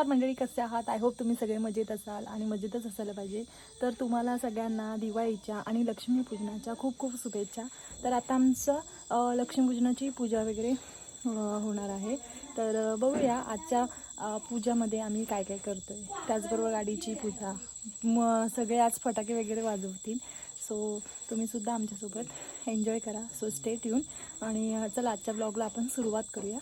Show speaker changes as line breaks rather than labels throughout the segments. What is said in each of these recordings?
नमस्कार मंडळी कसे आहात? आय होप तुम्ही सगळे मजेत असाल आणि मजेतच असायला पाहिजे. तर तुम्हाला सगळ्यांना दिवाळीच्या आणि लक्ष्मीपूजनाच्या खूप खूप शुभेच्छा. तर आता आमचं लक्ष्मीपूजनाची पूजा वगैरे होणार आहे. तर बघूया आजच्या पूजामध्ये आम्ही काय काय करतो आहे त्याचबरोबर गाडीची पूजा. मग सगळे आज फटाके वगैरे वाजवतील. सो तुम्हीसुद्धा आमच्यासोबत एन्जॉय करा. सो स्टे ट्यून आणि चला आजच्या ब्लॉगला आपण सुरुवात करूया.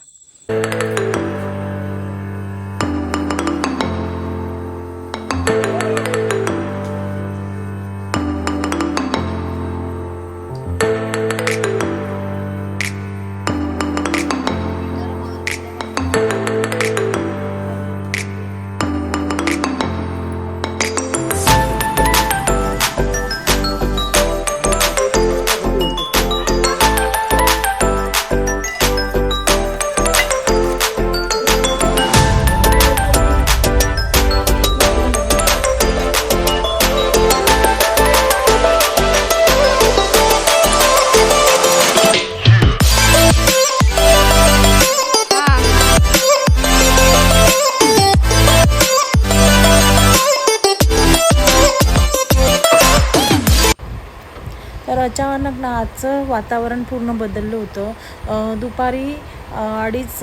आजचं वातावरण पूर्ण बदललं होतं. दुपारी अडीच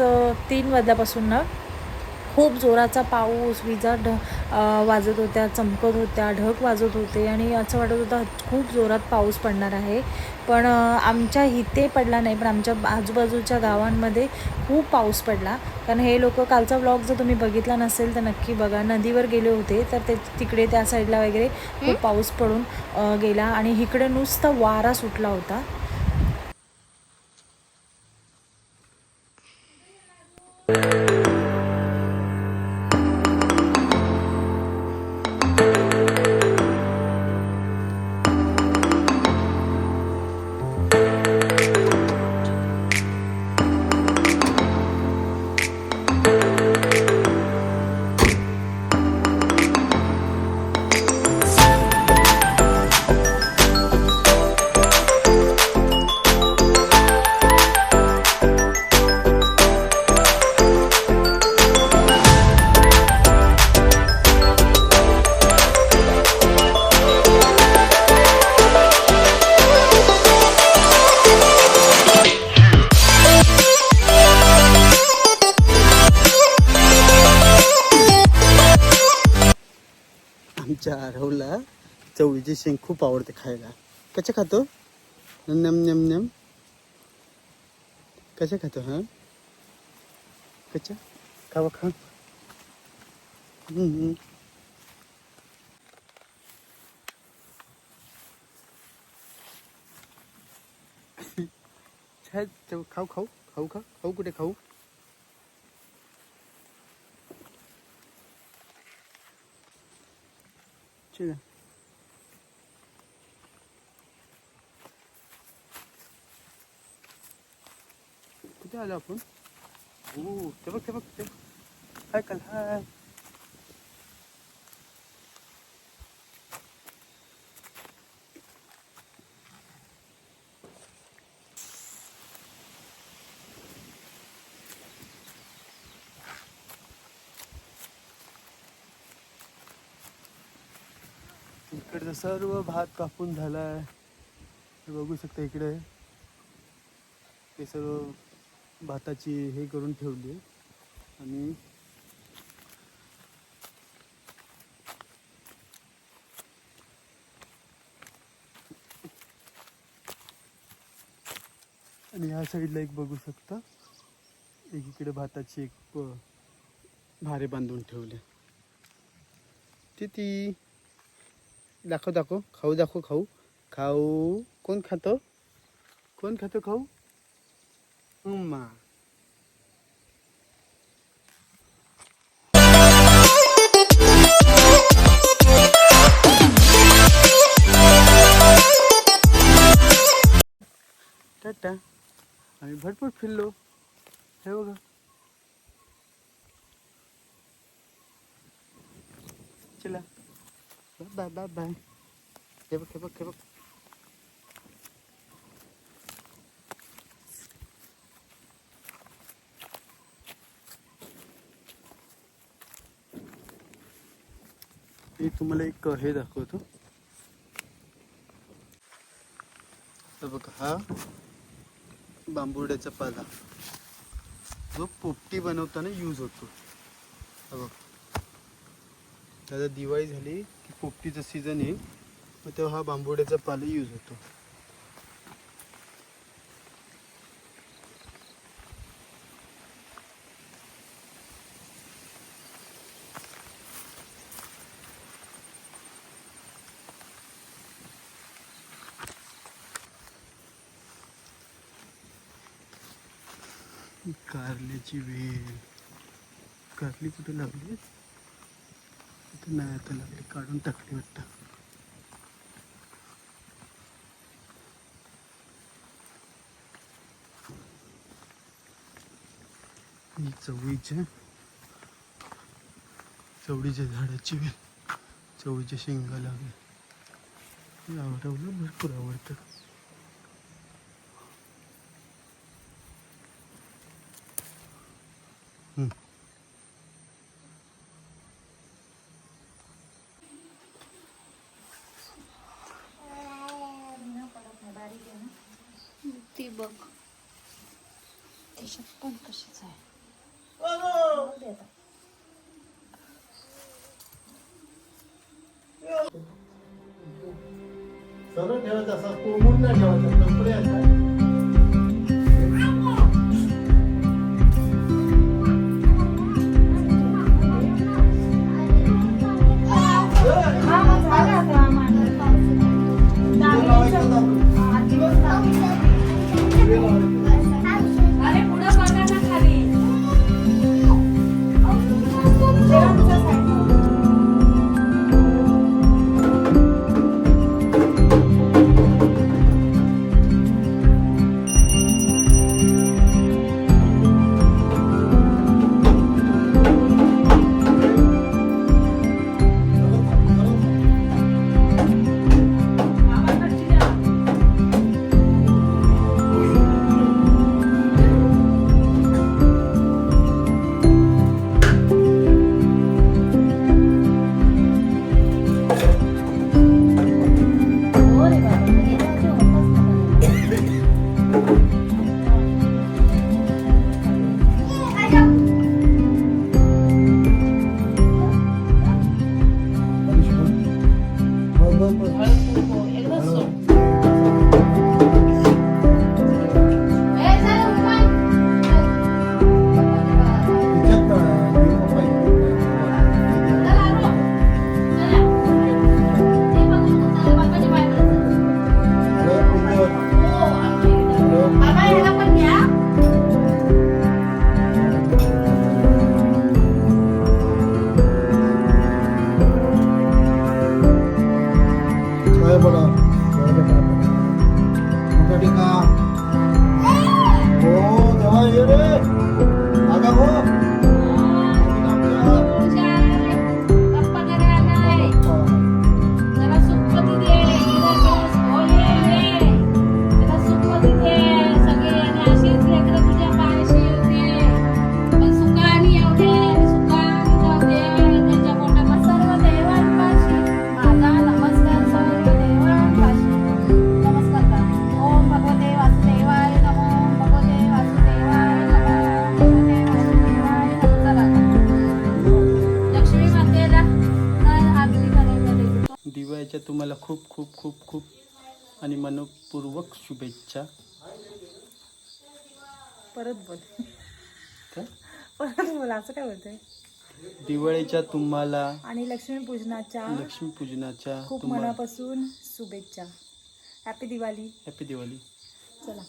तीन वाजल्यापासून ना खूप जोराचा पाऊस विजा ढ वाजत होत्या चमकत होत्या ढग वाजत होते आणि असं वाटत होतं खूप जोरात पाऊस पडणार आहे. पण आमच्या इथे पडला नाही पण आमच्या आजूबाजूच्या गावांमध्ये खूप पाऊस पडला. कारण हे लोक कालचा व्लॉग जर तुम्ही बघितला नसेल तर नक्की बघा. नदीवर गेले होते तर ते तिकडे त्या साईडला वगैरे खूप पाऊस पडून गेला. आणि इकडे नुसतं वारा सुटला होता.
चवळीची शेंग खूप आवडते खायला. कशा खातो? नम नम नम. कशा खातो हा? कशा? खावा खा. खाऊ खाऊ खाऊ खा. खाऊ कुठे खाऊ? ठीक आहे कुठे आलो आपण. हो ते बघ ते बघ ते बघ. हाय काल हाय. इकडचं सर्व भात कापून झालाय. हे बघू शकता इकडे. ते सर्व भाताची हे करून ठेवली. आहे. आणि आणि ह्या साईडला एक बघू शकता. एक इकडे भाताची एक भारे बांधून ठेवले. ती दाखव दाखव. खाऊ दाखव खाऊ. खाऊ. कोण खातो? कोण खातो खाऊ? उम्मा टाटा आम्ही भरपूर फिरलो हे बघा चला बाय बाय बाय हे बघ हे बघ हे बघ मी तुम्हाला एक हे दाखवतो. तर बघा हा बांबुर्ड्याचा पाला. जो पोपटी बनवताना यूज होतो. हा बघा. दिवाळी झाली की पोपटीचं सीझन येईल मग तेव्हा हा बांबुड्याचा पाला यूज होतो. कारल्याची वेळ कारली कुठे लागली? इथे नाही आता लागली. काढून टाकली वाटतं. ही चवळीच्या चवळीच्या झाडाची वेळ चवळीच्या शेंगा लागल्या. हे आवडवलं भरपूर आवडतं.
ती बघ. त्याच्यात पण कशीच आहे.
सरळ ठेवायचं असा कोंबून नाही ठेवायचा कपडे असतात दिवाळीच्या तुम्हाला खूप खूप खूप खूप आणि मनपूर्वक शुभेच्छा.
परत बोल.
काय
परत बोल असं काय होतंय?
दिवाळीच्या तुम्हाला
आणि लक्ष्मीपूजनाच्या
लक्ष्मीपूजनाच्या
खूप
तुम्हाला
मनापासून शुभेच्छा. हॅपी दिवाळी
हॅपी दिवाळी
चला.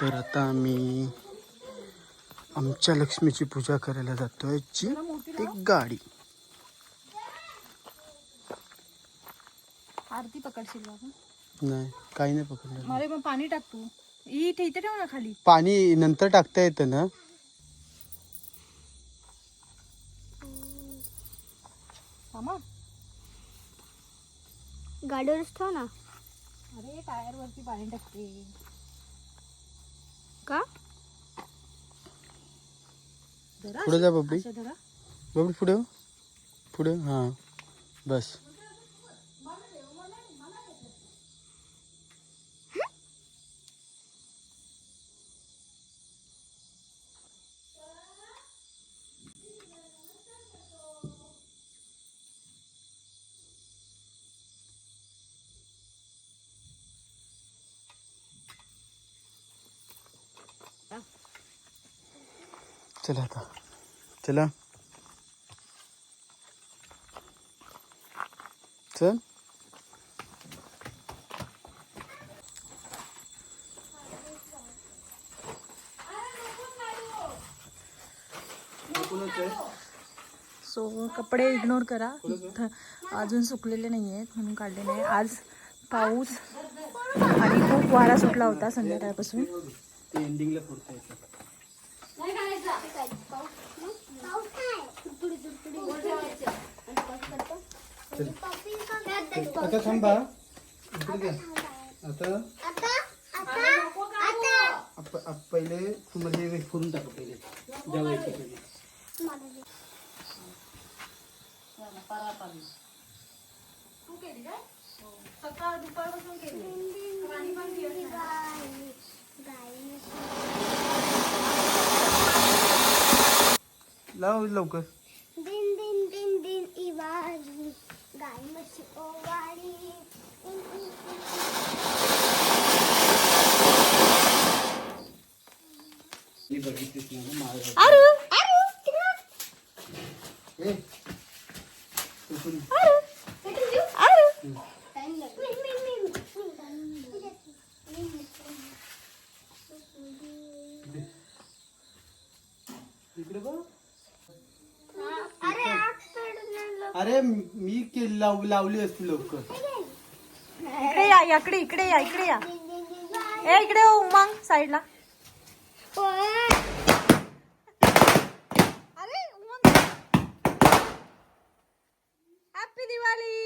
तर आता आम्ही आमच्या लक्ष्मीची पूजा करायला जातोय जी एक गाडी.
आरती पकडशील
नाही काही नाही पकडलं
मला मग पाणी टाक तू. इथे इथे ठेव ना खाली.
पाणी नंतर टाकता येतं ना?
मामा
गाडीवरच ठेव ना.
अरे टायर वरती पाणी टाकते.
का?
पुढे जा बबडी बबडी पुढे. हो. पुढे? हां. बस. चला आता. चला. चल.
सो कपडे इग्नोर करा. थ- अजून सुकलेले नाही आहेत म्हणून काढले नाही. आज पाऊस आणि खूप वारा सुटला होता संध्याकाळपासून
ते एंडिंगला फोडता येतं आता थांबा. इकडे घ्या. आता? आप- आप- पहिले तुम्हाला हे फोडून टाका पहिले. जेवायचं पहिले. लाव लवकर.
गाय म्हशी ओवाळी दिन, दिन, दिन.
मी बघितलीच नाही ना, माळ
अरे अरे तिकडं.
ए, उचलून.
Time लागेल. मी- मी- मी- मी.
इकडे बघ
अरे आग सोडून आलो.
अरे मी केली लाव लावली असती लवकर.
इकडे या याकडे इकडे या इकडे या.
दिन,
ए इकडे हो उमंग साईडला. अरे उमंग. हॅपी दिवाळी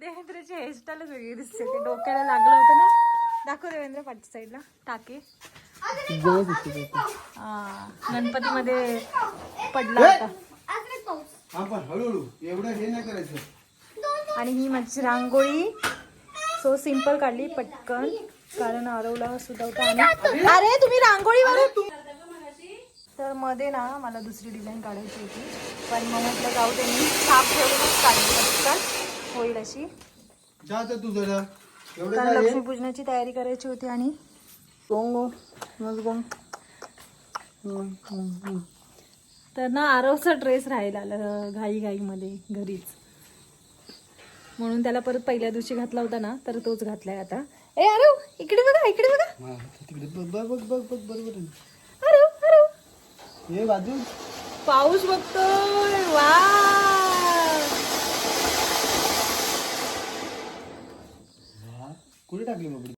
देवेंद्रची हेअरस्टाईलच वेगळी दिसते. ते डोक्याला लागलं होतं ना. दाखव देवेंद्र पाठी साईडला. टाके. हा, गणपतीमध्ये पडला होता.
हा पण हळूहळू एवढं हे नाही करायचं.
आणि ही माझी रांगोळी. सो सिंपल काढली पटकन. कारण आरवला सुद्धा होता आणि अरे तुम्ही रांगोळीवर तर मध्ये ना मला दुसरी डिझाईन काढायची होती. पण मग म्हटलं जाऊ दे मी छाप ठेवूनच काढली पटकन. होईल अशी.
जा आता तू जरा. एवढं
कारण
आहे?
लक्ष्मीपूजनाची तयारी करायची होती आणि. तर ना आरवचा ड्रेस राहिला ल- घाई घाईमध्ये घरीच. म्हणून त्याला परत पहिल्या दिवशी घातला होता ना तर तोच घातलाय आता. ए आरव इकडे बघा इकडे बघा.
बरोबर हे
पाऊस बघतोय वा
कुठे टाकली मग